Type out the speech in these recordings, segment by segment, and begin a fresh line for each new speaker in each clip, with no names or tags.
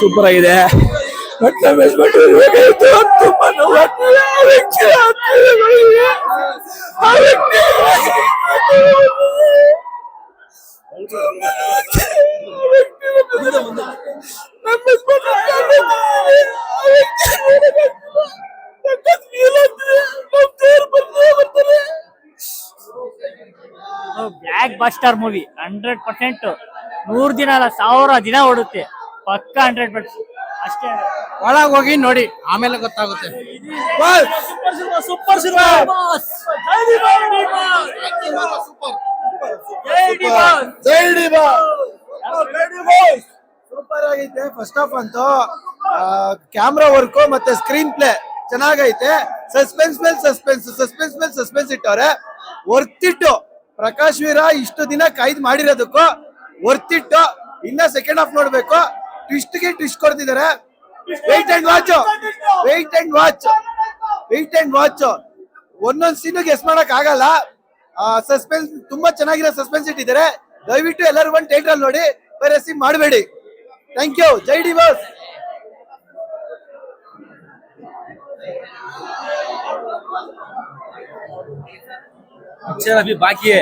Super ಆಗಿದೆ.
Blockbuster movie hundred percent ನೂರ್ ದಿನ ಅಲ್ಲ ಸಾವಿರ ದಿನ ಓಡುತ್ತೆ. ಪಕ್ಕ ಹಂಡ್ರೆಡ್ ಪರ್ಸೆಂಟ್ ಅಷ್ಟೇ.
ಒಳಗ್ ಹೋಗಿ ನೋಡಿ ಆಮೇಲೆ ಗೊತ್ತಾಗುತ್ತೆ.
ಸೂಪರ್
ಸೂಪರ್ ಆಗೈತೆ ಫಸ್ಟ್ ಆಫ್ ಅಂತೂ. ಕ್ಯಾಮ್ರಾ ವರ್ಕು ಮತ್ತೆ ಸ್ಕ್ರೀನ್ ಪ್ಲೇ ಚೆನ್ನಾಗೈತೆ. ಸಸ್ಪೆನ್ಸ್ ಮೇಲೆ ಸಸ್ಪೆನ್ಸ್ ಸಸ್ಪೆನ್ಸ್ ಮೇಲೆ ಸಸ್ಪೆನ್ಸ್ ಇಟ್ಟವ್ರೆ. ವರ್ತಿಟ್ಟು ಪ್ರಕಾಶ್ ವೀರ ಇಷ್ಟು ದಿನ ಕಾಯ್ದು ಮಾಡಿರೋದಕ್ಕೂ ವರ್ತಿಟ್ಟು ಇನ್ನ ಸೆಕೆಂಡ್ ಹಾಫ್ ನೋಡ್ಬೇಕು. ಟ್ವಿಸ್ಟ್ ಗೆ ಟ್ವಿಸ್ಟ್ ಕೊಡ್ತಿದ್ದಾರೆ wait and watch wait and watch wait and watch ಒಂದೊಂದ್ ಸೀನ್ ಗೆಸ್ ಮಾಡಕ್ ಆಗಲ್ಲ ಸಸ್ಪೆನ್ಸ್ ತುಂಬಾ ಚೆನ್ನಾಗಿರೋ ಸಸ್ಪೆನ್ಸ್ ಇಟ್ಟಿದ್ದಾರೆ ದಯವಿಟ್ಟು ಎಲ್ಲರೂ ಬಂದು ಥಿಯೇಟರ್ ಅಲ್ಲಿ ನೋಡಿ ಬೇರೆ ಸಿ ಮಾಡಬೇಡಿ thank you Jai D boss
picture अभी बाकी है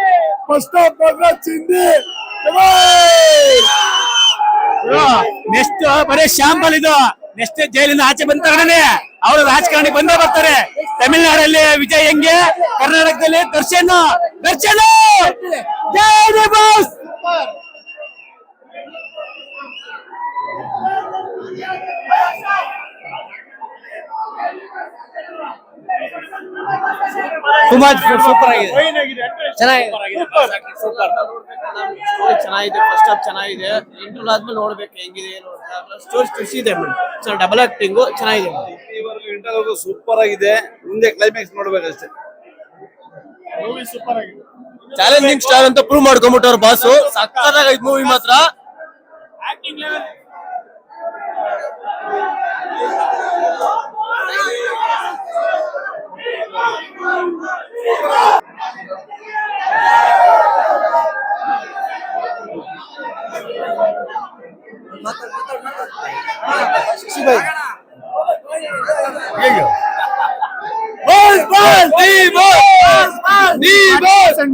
ನೆಕ್ಸ್ಟ್ ಬರೀ ಶಾಂಪಲ್ ಇದು. ನೆಕ್ಸ್ಟ್ ಜೈಲಿಂದ ಆಚೆ ಬಂದ ಅವರು ರಾಜಕಾರಣಿ ಬಂದೇ ಬರ್ತಾರೆ. ತಮಿಳ್ನಾಡಲ್ಲಿ ವಿಜಯ್ ಹೆಂಗೆ, ಕರ್ನಾಟಕದಲ್ಲಿ ದರ್ಶನ್ ದರ್ಶನ್! ಜೈ ಬಾಸ್
ತುಂಬಾ ಸೂಪರ್ ಆಗಿದೆ. ಚೆನ್ನಾಗಿದೆ. ಸ್ಟೋರಿ ಚೆನ್ನಾಗಿದೆ ಫಸ್ಟ್ ಹಾಫ್ ಚೆನ್ನಾಗಿದೆ. ಇಂಟರ್ ಆದ್ಮೇಲೆ ನೋಡ್ಬೇಕು ಹೆಂಗಿದೆ ಏನು ಅಂತ. ಸ್ಟೋರಿ ಖುಷಿ ಇದೆ ಮೇಡಮ್. ಡಬಲ್ ಆಕ್ಟಿಂಗು ಚೆನ್ನಾಗಿದೆ.
ಸೂಪರ್ ಆಗಿದೆ. ಮುಂದೆ ಕ್ಲೈಮ್ಯಾಕ್ಸ್ ನೋಡ್ಬೇಕಷ್ಟೇ.
ಚಾಲೆಂಜಿಂಗ್ ಸ್ಟಾರ್ ಅಂತ ಪ್ರೂವ್ ಮಾಡ್ಕೊಂಡ್ಬಿಟ್ಟವ್ರ ಬಾಸು ಸಕ್ಕತ್ತಾಗೈತೆ ಮೂವಿ ಮಾತ್ರ.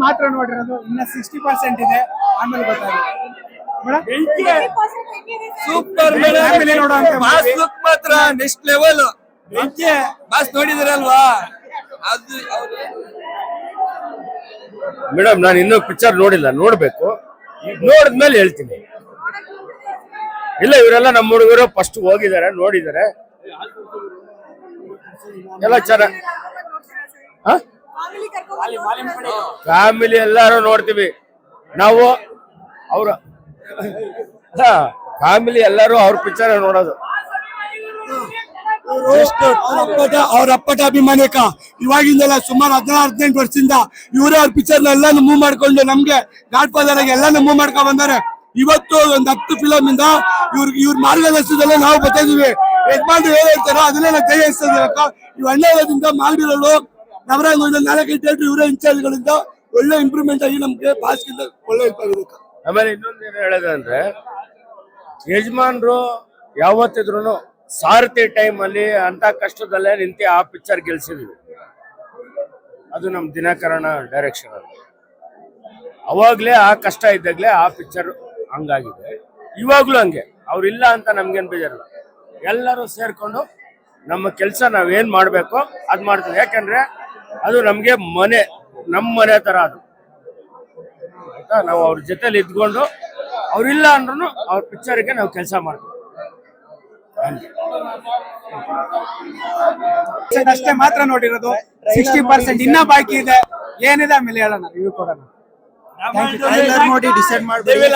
ಮಾತ್ರ ನೋಡಿರೋದು ಇನ್ನ ಸಿಕ್ಸ್ಟಿ ಪರ್ಸೆಂಟ್ ಇದೆ ಆಮೇಲೆ ಗೊತ್ತಾಗುತ್ತೆ.
Super
mass.
ಲುಕ್ ಮಾತ್ರ ನೆಕ್ಸ್ಟ್ ಲೆವೆಲ್ ಮಾಸ್ ನೋಡಿದಿರಲ್ವಾ? ಅದು ಮೇಡಮ್ ನಾನು ಇನ್ನೂ ಪಿಕ್ಚರ್ ನೋಡಿಲ್ಲ ನೋಡ್ಬೇಕು. ನೋಡಿದ್ಮೇಲೆ ಹೇಳ್ತೀನಿ. ಇಲ್ಲ, ಇವರೆಲ್ಲ ನಮ್ಮ ಹುಡುಗರು ಫಸ್ಟ್ ಹೋಗಿದ್ದಾರೆ, ನೋಡಿದ್ದಾರೆ. ಎಲ್ಲ ಚೆನ್ನಾಗಿ ಫ್ಯಾಮಿಲಿ ಎಲ್ಲಾರು ನೋಡ್ತೀವಿ. ನಾವು ಅವ್ರ ಫ್ಯಾಮಿಲಿ ಎಲ್ಲರೂ ಅವ್ರ ಪಿಕ್ಚರ್ ನೋಡೋದು.
ಅವ್ರ ಅಪ್ಪಟ ಅಭಿಮಾನಿಕ ಇವಾಗಿಂದಲ್ಲ ಸುಮಾರು ಹದಿನಾರು, ಹದಿನೆಂಟು ವರ್ಷದಿಂದ ಇವರೇ ಅವ್ರ ಪಿಕ್ಚರ್ ಎಲ್ಲಾನು ಮೂವ್ ಮಾಡ್ಕೊಂಡು ನಮ್ಗೆ ಗಾಡ್ ಫಾದರ್ ಆಗಿ ಎಲ್ಲಾನು ಮೂವ್ ಮಾಡ್ಕೊಂಡ್ ಬಂದಾರೆ. ಇವತ್ತು ಒಂದ್ ಹತ್ತು ಫಿಲಮ್ ಇಂದ ಇವ್ರ ಇವ್ರ ಮಾರ್ಗದರ್ಶನದಲ್ಲೇ ನಾವು ಬರ್ತಾ ಇದೀವಿ. ಯಜಮಾನ್ರು ಏನ್ ಹೇಳ್ತಾರೋ ಅದನ್ನೇ ನಾವು ಕೈ ಅಕ್ಕ. ಇವ್ ಅಣ್ಣದಿಂದ ಮಾಡಿರೋಳು ನವರಂಗ ನಾಲ್ಕೈದು ಥಿಯೇಟರ್ ಇವರೇ ಇನ್ಚಾರ್ಜ್ಗಳಿಂದ ಒಳ್ಳೆ ಇಂಪ್ರೂವ್ಮೆಂಟ್ ಆಗಿ ನಮ್ಗೆ ಪಾಸ್ಗಿಂತ ಒಳ್ಳೆ ಹೆಲ್ಪ್ ಆಗಿರುತ್ತೆ.
ಆಮೇಲೆ ಇನ್ನೊಂದೇನು ಹೇಳೋದಂದ್ರೆ, ಯಜಮಾನ್ರು ಯಾವತ್ತಿದ್ರು ಸಾರಥಿ ಟೈಮ್ ಅಲ್ಲಿ ಅಂತ ಕಷ್ಟದಲ್ಲೇ ನಿಂತು ಆ ಪಿಕ್ಚರ್ ಗೆಲ್ಸಿದ್ವಿ. ಅದು ನಮ್ಮ ದಿನಕರಣ ಡೈರೆಕ್ಷನ್ ಅಲ್ಲಿ. ಅವಾಗ್ಲೇ ಆ ಕಷ್ಟ ಇದ್ದಾಗಲೇ ಆ ಪಿಕ್ಚರ್ ಹಂಗಾಗಿದೆ. ಇವಾಗ್ಲೂ ಹಂಗೆ. ಅವರಿಲ್ಲ ಅಂತ ನಮ್ಗೇನು ಬೇಜಾರಿಲ್ಲ. ಎಲ್ಲರೂ ಸೇರ್ಕೊಂಡು ನಮ್ಮ ಕೆಲಸ ನಾವೇನು ಮಾಡಬೇಕು ಅದು ಮಾಡ್ತೀವಿ. ಯಾಕಂದ್ರೆ ಅದು ನಮಗೆ ಮನೆ ನಮ್ಮ ಮನೆ ಥರ ಅದು. ಆಯ್ತಾ? ನಾವು ಅವ್ರ ಜೊತೆಲಿ ಇದ್ಕೊಂಡು ಅವ್ರಿಲ್ಲ ಅಂದ್ರೂ ಅವ್ರ ಪಿಕ್ಚರ್ಗೆ ನಾವು ಕೆಲಸ ಮಾಡ್ತೀವಿ.
ಅಷ್ಟೇ ಮಾತ್ರ ನೋಡಿರೋದು. ಸಿಕ್ಸ್ಟಿ ಪರ್ಸೆಂಟ್ ಇನ್ನ ಬಾಕಿ ಇದೆ. ಏನಿದೆ ಆಮೇಲೆ ಹೇಳೋಣ. ರಿವ್ಯೂ ಕೊಡೋಣ
ಟ್ರೈಲರ್ ನೋಡಿ ಡಿಸೈಡ್ ಮಾಡ್ಬೇಡಿ.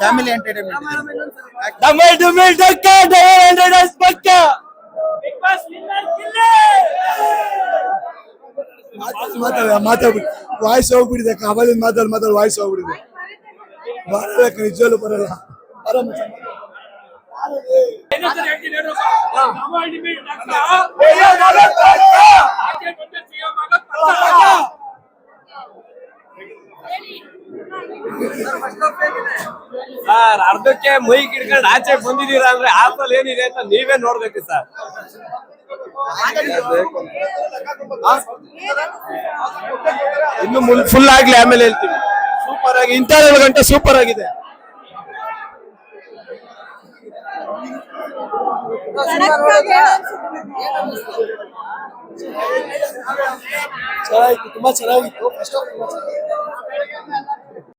ಫ್ಯಾಮಿಲಿ ಎಂಟರ್ಟೈನ್ಮೆಂಟ್
ಮಾತಾಡ ಮಾತಾಡ್ಬಿಡಿ. ವಾಯ್ಸ್ ಹೋಗ್ಬಿಟ್ಟಿದೆ ಕಾಬಾಲಿನ ಮಾತಾಡ್ ಮಾತಾಡ್ ವಾಯ್ಸ್ ಹೋಗ್ಬಿಟ್ಟಿದೆ. ಬರಬೇಕು ನಿಜವಲ್ಲೂ ಬರಲ್ಲ. ಆರಾಮ
ಸರ್, ಅರ್ಧಕ್ಕೆ ಮೈ ಕಿಡ್ಕೊಂಡು ಆಚೆ ಬಂದಿದ್ದೀರಾ ಅಂದ್ರೆ ಆಪಲ್ ಏನಿದೆ ಅಂತ ನೀವೇ ನೋಡ್ಬೇಕು ಸರ್.
ಇನ್ನು ಫುಲ್ ಆಗ್ಲಿ ಆಮೇಲೆ ಹೇಳ್ತೀವಿ ಸೂಪರ್ ಆಗಿ ಇಂಥ ಗಂಟೆ ಸೂಪರ್ ಆಗಿದೆ. ಚೆನ್ನಾಗಿತ್ತು ತುಂಬಾ ಚೆನ್ನಾಗಿತ್ತು. ಫಸ್ಟ್